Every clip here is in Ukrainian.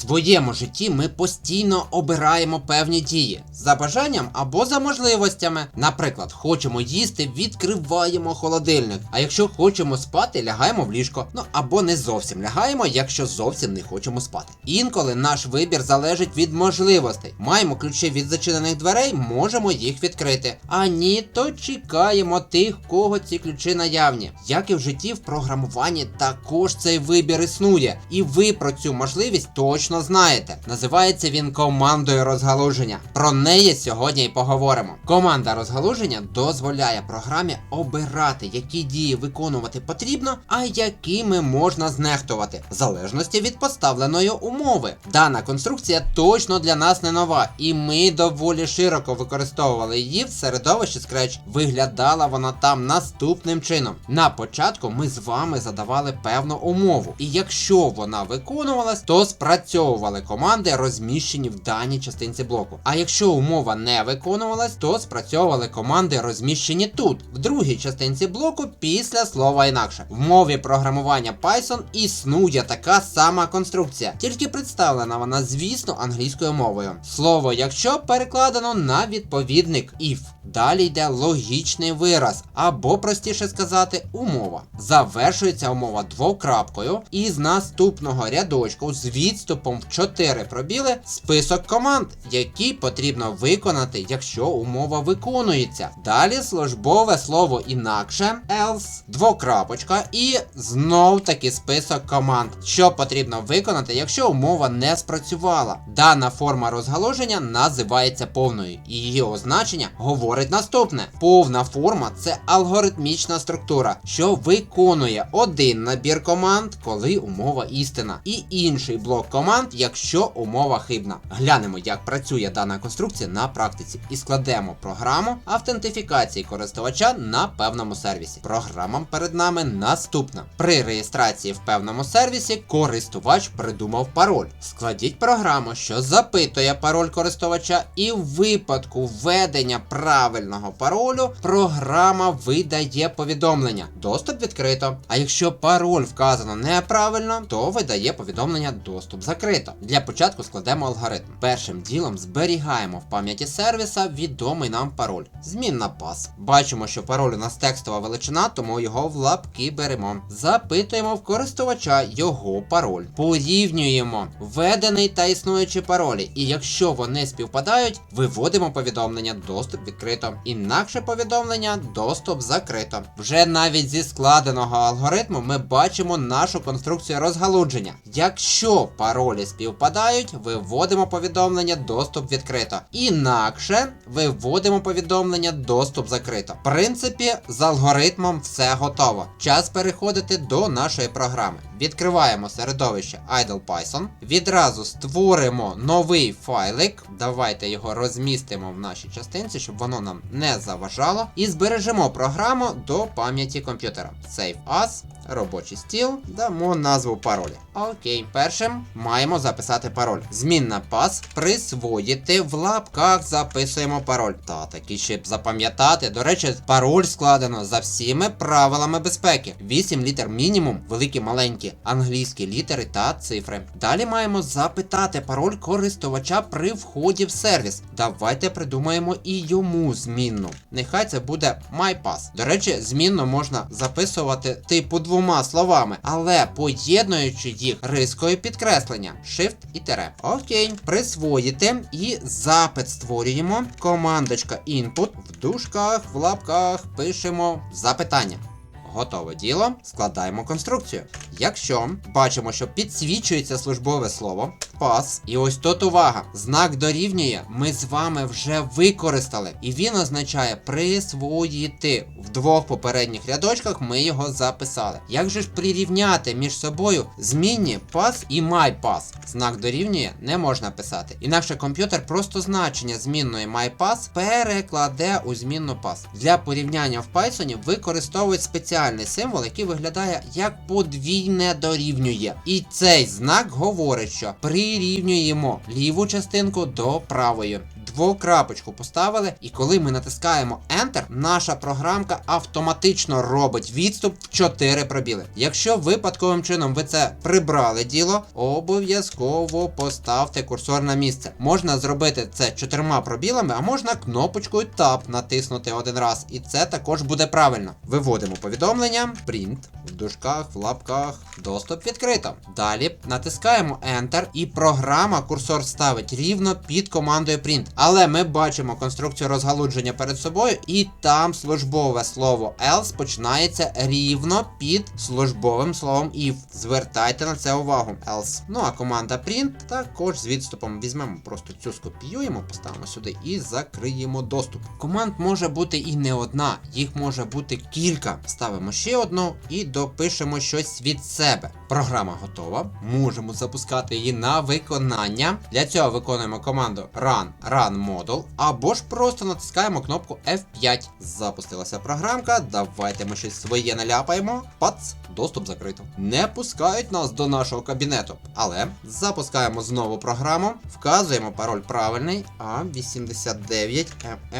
Своєму житті ми постійно обираємо певні дії за бажанням або за можливостями. Наприклад, хочемо їсти, відкриваємо холодильник. А якщо хочемо спати, лягаємо в ліжко. Ну або не зовсім лягаємо, якщо зовсім не хочемо спати. Інколи наш вибір залежить від можливостей. Маємо ключі від зачинених дверей, можемо їх відкрити. А ні, то чекаємо тих, кого ці ключі наявні. Як і в житті, в програмуванні також цей вибір існує. І ви про цю можливість точно знаєте. Називається він командою розгалуження. Про неї сьогодні і поговоримо. Команда розгалуження дозволяє програмі обирати, які дії виконувати потрібно, а якими можна знехтувати, в залежності від поставленої умови. Дана конструкція точно для нас не нова, і ми доволі широко використовували її в середовищі Scratch. Виглядала вона там наступним чином. На початку ми з вами задавали певну умову, і якщо вона виконувалась, то спрацьовували команди, розміщені в даній частинці блоку. А якщо умова не виконувалась, то спрацьовували команди, розміщені тут, в другій частинці блоку, після слова інакше. В мові програмування Python існує така сама конструкція, тільки представлена вона, звісно, англійською мовою. Слово якщо перекладено на відповідник if. Далі йде логічний вираз, або простіше сказати, умова. Завершується умова двокрапкою, і з наступного рядочку з відступом в 4 пробіли список команд, які потрібно виконати, якщо умова виконується. Далі службове слово інакше, else, двокрапочка, і знов таки список команд, що потрібно виконати, якщо умова не спрацювала. Дана форма розгалуження називається повною, і її означення говорить наступне: повна форма це алгоритмічна структура, що виконує один набір команд, коли умова істина, і інший блок команд, якщо умова хибна. Глянемо, як працює дана конструкція на практиці, і складемо програму автентифікації користувача на певному сервісі. Програма перед нами наступна. При реєстрації в певному сервісі користувач придумав пароль. Складіть програму, що запитує пароль користувача, і в випадку введення правильного паролю програма видає повідомлення. Доступ відкрито. А якщо пароль вказано неправильно, то видає повідомлення доступ закрито. Для початку складемо алгоритм. Першим ділом зберігаємо в пам'яті сервіса відомий нам пароль. Змінна пас. Бачимо, що пароль у нас текстова величина, тому його в лапки беремо. Запитуємо в користувача його пароль. Порівнюємо введений та існуючий паролі. І якщо вони співпадають, виводимо повідомлення доступ відкрито. Інакше повідомлення доступ закрито. Вже навіть зі складеного алгоритму ми бачимо нашу конструкцію розгалудження. Якщо паролі співпадають, виводимо повідомлення доступ відкрито. Інакше виводимо повідомлення доступ закрито. В принципі, з алгоритмом все готово. Час переходити до нашої програми. Відкриваємо середовище IdlePython. Відразу створимо новий файлик. Давайте його розмістимо в нашій частинці, щоб воно нам не заважало. І збережемо програму до пам'яті комп'ютера. Save as, робочий стіл, дамо назву пароля. Окей, першим маємо записати пароль. Змінна пас присвоїти в лапках записуємо пароль. Та такий щоб запам'ятати. До речі, пароль складено за всіми правилами безпеки. 8 літер мінімум, великі маленькі, англійські літери та цифри. Далі маємо запитати пароль користувача при вході в сервіс. Давайте придумаємо і йому змінну. Нехай це буде MyPass. До речі, змінну можна записувати типу двома словами, але поєднуючи їх рискою підкреслення Shift і тире. Окей, присвоїти і запит створюємо. Командочка input в дужках, в лапках пишемо запитання. Готове діло, складаємо конструкцію. Якщо бачимо, що підсвічується службове слово, пас, і ось тут увага, знак дорівнює, ми з вами вже використали, і він означає присвоїти. В двох попередніх рядочках ми його записали. Як же ж прирівняти між собою змінні пас і myPass? Знак дорівнює не можна писати. Інакше комп'ютер просто значення змінної myPass перекладе у змінну пас. Для порівняння в Python використовують спеціальний символ, який виглядає як подвійне дорівнює. І цей знак говорить, що прирівнюємо ліву частинку до правої. двокрапочку поставили, і коли ми натискаємо Enter, наша програмка автоматично робить відступ в 4 пробіли. Якщо випадковим чином ви це прибрали діло, обов'язково поставте курсор на місце. Можна зробити це чотирма пробілами, а можна кнопочкою Tab натиснути один раз. І це також буде правильно. Виводимо повідомлення, print, в дужках, в лапках, доступ відкрито. Далі натискаємо Enter, і програма курсор ставить рівно під командою print. Але ми бачимо конструкцію розгалудження перед собою, і там службове слово else починається рівно під службовим словом if. Звертайте на це увагу. Else. Ну а команда print також з відступом візьмемо, просто цю скопіюємо, поставимо сюди і закриємо доступ. Команд може бути і не одна, їх може бути кілька. Ставимо ще одну і допишемо щось від себе. Програма готова. Можемо запускати її на виконання. Для цього виконуємо команду run run module або ж просто натискаємо кнопку F5. Запустилася програмка. Давайте ми щось своє наляпаємо. Пац, доступ закрито. Не пускають нас до нашого кабінету. Але запускаємо знову програму, вказуємо пароль правильний A89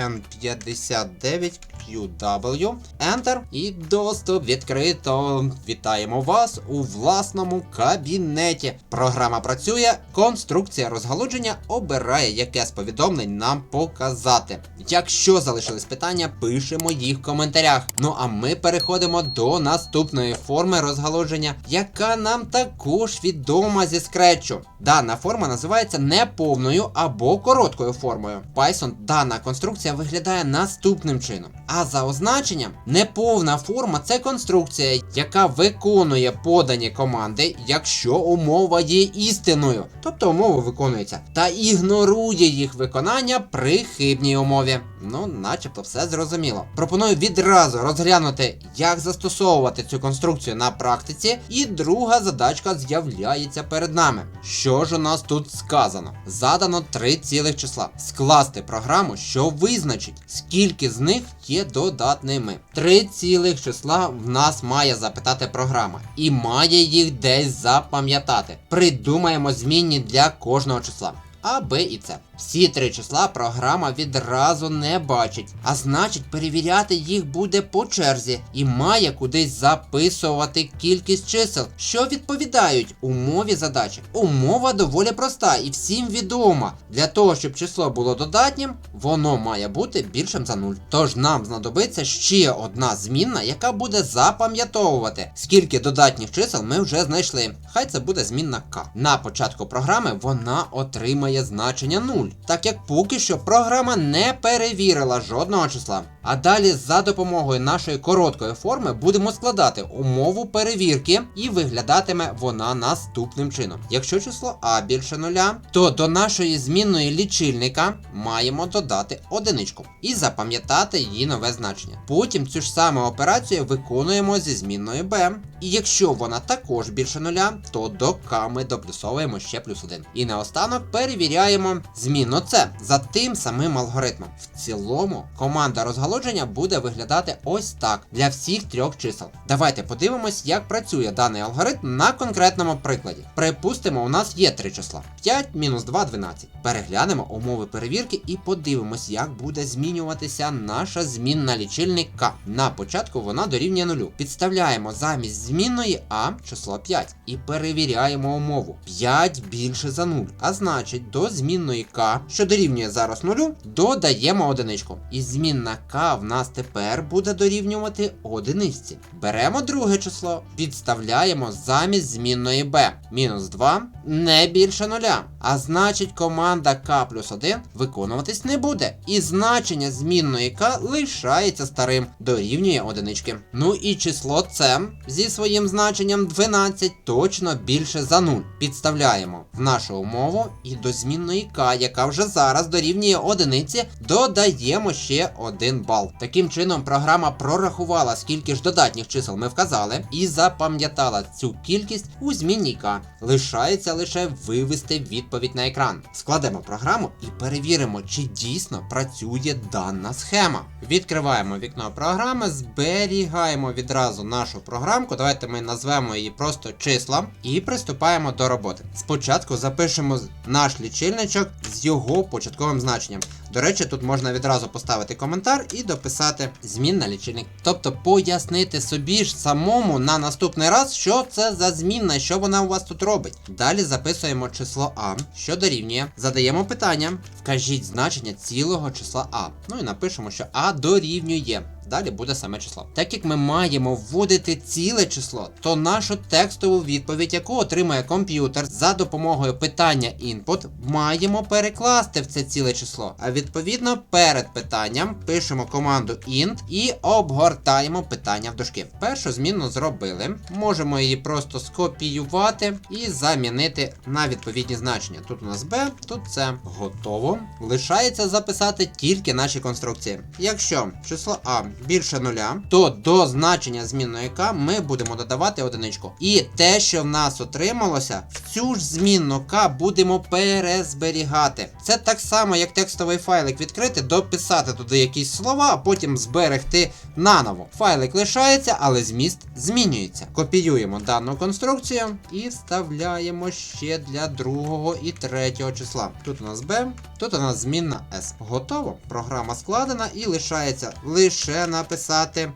N59 QW. Enter. І доступ відкрито. Вітаємо вас у власному кабінеті. Програма працює, конструкція розгалудження обирає, яке з повідомлень нам показати. Якщо залишились питання, пишемо їх в коментарях. Ну а ми переходимо до наступної форми розгалудження, яка нам також відома зі скретчу. Дана форма називається неповною або короткою формою. Python дана конструкція виглядає наступним чином. А за означенням, неповна форма це конструкція, яка виконує подані команди, якщо умова є істиною, тобто умова виконується, та ігнорує їх виконання при хибній умові. Ну, начебто все зрозуміло. Пропоную відразу розглянути, як застосовувати цю конструкцію на практиці, і друга задачка з'являється перед нами. Що ж у нас тут сказано? Задано три цілих числа. Скласти програму, що визначить, скільки з них є додатними. Три цілих числа в нас має запитати програма, і має їх десь запам'ятати. Придумаємо змінні для кожного числа. А, Б і С. Всі три числа програма відразу не бачить, а значить перевіряти їх буде по черзі і має кудись записувати кількість чисел, що відповідають умові задачі. Умова доволі проста і всім відома. Для того, щоб число було додатнім, воно має бути більшим за 0. Тож нам знадобиться ще одна змінна, яка буде запам'ятовувати, скільки додатніх чисел ми вже знайшли. Хай це буде змінна К. На початку програми вона отримає значення 0, так як поки що програма не перевірила жодного числа. А далі за допомогою нашої короткої форми будемо складати умову перевірки і виглядатиме вона наступним чином. Якщо число А більше нуля, то до нашої змінної лічильника маємо додати одиничку і запам'ятати її нове значення. Потім цю ж саму операцію виконуємо зі змінною Б. І якщо вона також більше нуля, то до К ми доплюсовуємо ще плюс 1. І наостанок перевіряємо змінну С за тим самим алгоритмом. В цілому команда розгалудження буде виглядати ось так для всіх трьох чисел. Давайте подивимось, як працює даний алгоритм на конкретному прикладі. Припустимо, у нас є три числа: 5 мінус 2 12. Переглянемо умови перевірки і подивимось, як буде змінюватися наша змінна лічильник К. На початку вона дорівнює нулю. Підставляємо замість змінної А число 5 і перевіряємо умову. 5 більше за 0. А значить, до змінної К, що дорівнює зараз нулю, додаємо одиничку. І змінна К в нас тепер буде дорівнювати одиниці. Беремо друге число, підставляємо замість змінної Б. Мінус 2 не більше нуля. А значить, команда К плюс 1 виконуватись не буде. І значення змінної К лишається старим, дорівнює одинички. Ну і число С зі своїм значенням 12 точно більше за 0. Підставляємо в нашу умову і до змінної К, яка вже зараз дорівнює одиниці, додаємо ще один бал. Таким чином, програма прорахувала, скільки ж додатніх чисел ми вказали, і запам'ятала цю кількість у змінній К. Лишається лише вивести відповідь на екран. Складемо програму і перевіримо, чи дійсно працює дана схема. Відкриваємо вікно програми, зберігаємо відразу нашу програмку. Давайте ми назвемо її просто числа і приступаємо до роботи. Спочатку запишемо наш лічильничок з його початковим значенням. До речі, тут можна відразу поставити коментар і дописати змін на лічильник. Тобто пояснити собі ж самому на наступний раз, що це за змінна, що вона у вас тут робить. Далі записуємо число А, що дорівнює. Задаємо питання, вкажіть значення цілого числа А. Ну і напишемо, що А дорівнює. Далі буде саме число. Так як ми маємо вводити ціле число, то нашу текстову відповідь, яку отримує комп'ютер за допомогою питання input, маємо перекласти в це ціле число. А відповідно перед питанням пишемо команду int і обгортаємо питання в дужки. Першу зміну зробили. Можемо її просто скопіювати і замінити на відповідні значення. Тут у нас B, тут C. Готово. Лишається записати тільки наші конструкції. Якщо число А більше нуля, то до значення змінної К ми будемо додавати одиничку. І те, що в нас отрималося, в цю ж змінну К будемо перезберігати. Це так само, як текстовий файлик відкрити, дописати туди якісь слова, а потім зберегти наново. Файлик лишається, але зміст змінюється. Копіюємо дану конструкцію і вставляємо ще для другого і третього числа. Тут у нас B, тут у нас змінна S. Готово. Програма складена і лишається лише написати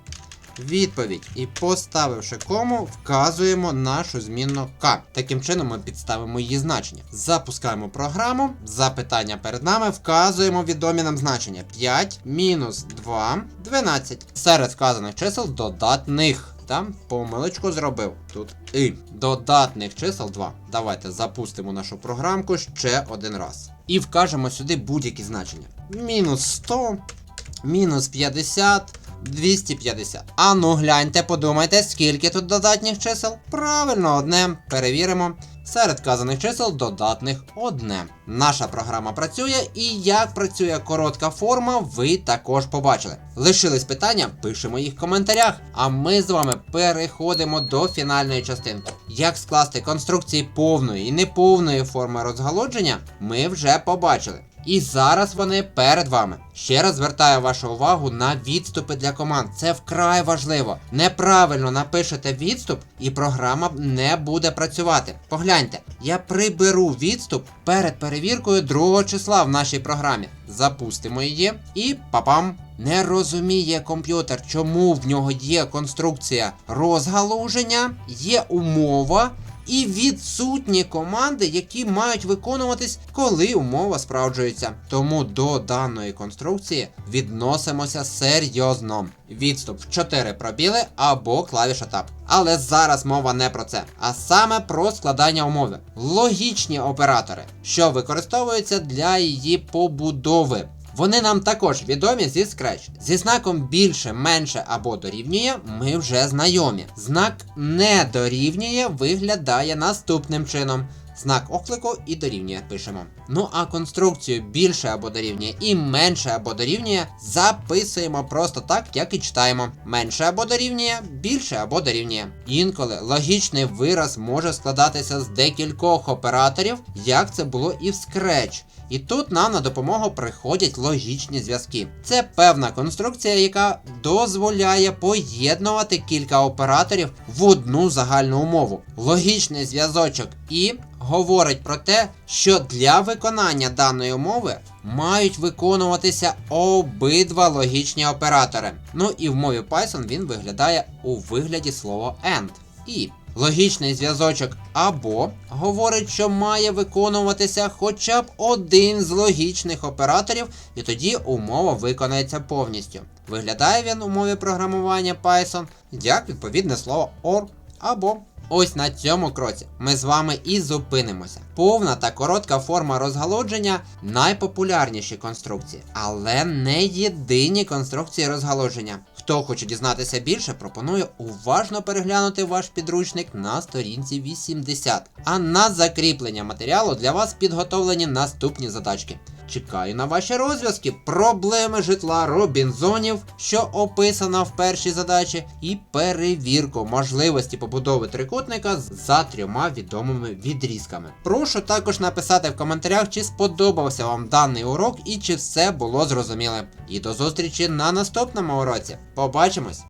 відповідь. І поставивши кому, вказуємо нашу змінну К. Таким чином ми підставимо її значення. Запускаємо програму. Запитання перед нами. Вказуємо відомі нам значення. 5 мінус 2, 12. Серед вказаних чисел додатних. Там помилочку зробив. Тут і. Додатних чисел 2. Давайте запустимо нашу програмку ще один раз. І вкажемо сюди будь-які значення. Мінус 100, мінус 50. 250. А ну гляньте, подумайте, скільки тут додатніх чисел? Правильно, одне. Перевіримо. Серед вказаних чисел додатних одне. Наша програма працює, і як працює коротка форма, ви також побачили. Лишились питання, пишемо їх в коментарях. А ми з вами переходимо до фінальної частинки. Як скласти конструкції повної і неповної форми розгалудження, ми вже побачили. І зараз вони перед вами. Ще раз звертаю вашу увагу на відступи для команд. Це вкрай важливо. Неправильно напишете відступ, і програма не буде працювати. Погляньте, я приберу відступ перед перевіркою другого числа в нашій програмі. Запустимо її і папам. Не розуміє комп'ютер, чому в нього є конструкція розгалуження, є умова і відсутні команди, які мають виконуватись, коли умова справджується. Тому до даної конструкції відносимося серйозно. Відступ в 4 пробіли або клавіша Tab. Але зараз мова не про це, а саме про складання умови. Логічні оператори, що використовуються для її побудови. Вони нам також відомі зі Scratch. Зі знаком більше, менше або дорівнює ми вже знайомі. Знак не дорівнює виглядає наступним чином. Знак оклику і дорівнює пишемо. Ну а конструкцію більше або дорівнює і менше або дорівнює записуємо просто так, як і читаємо. Менше або дорівнює, більше або дорівнює. Інколи логічний вираз може складатися з декількох операторів, як це було і в Scratch. І тут нам на допомогу приходять логічні зв'язки. Це певна конструкція, яка дозволяє поєднувати кілька операторів в одну загальну умову. Логічний зв'язочок і говорить про те, що для виконання даної умови мають виконуватися обидва логічні оператори. Ну і в мові Python він виглядає у вигляді слова AND. І Логічний зв'язочок або говорить, що має виконуватися хоча б один з логічних операторів, і тоді умова виконається повністю. Виглядає він у мові програмування Python як відповідне слово OR або. Ось на цьому кроці ми з вами і зупинимося. Повна та коротка форма розгалудження найпопулярніші конструкції, але не єдині конструкції розгалудження. Хто хоче дізнатися більше, пропоную уважно переглянути ваш підручник на сторінці 80. А на закріплення матеріалу для вас підготовлені наступні задачки. Чекаю на ваші розв'язки, проблеми житла Робінзонів, що описано в першій задачі, і перевірку можливості побудови трикутника за трьома відомими відрізками. Прошу також написати в коментарях, чи сподобався вам даний урок і чи все було зрозуміле. І до зустрічі на наступному уроці. Побачимось!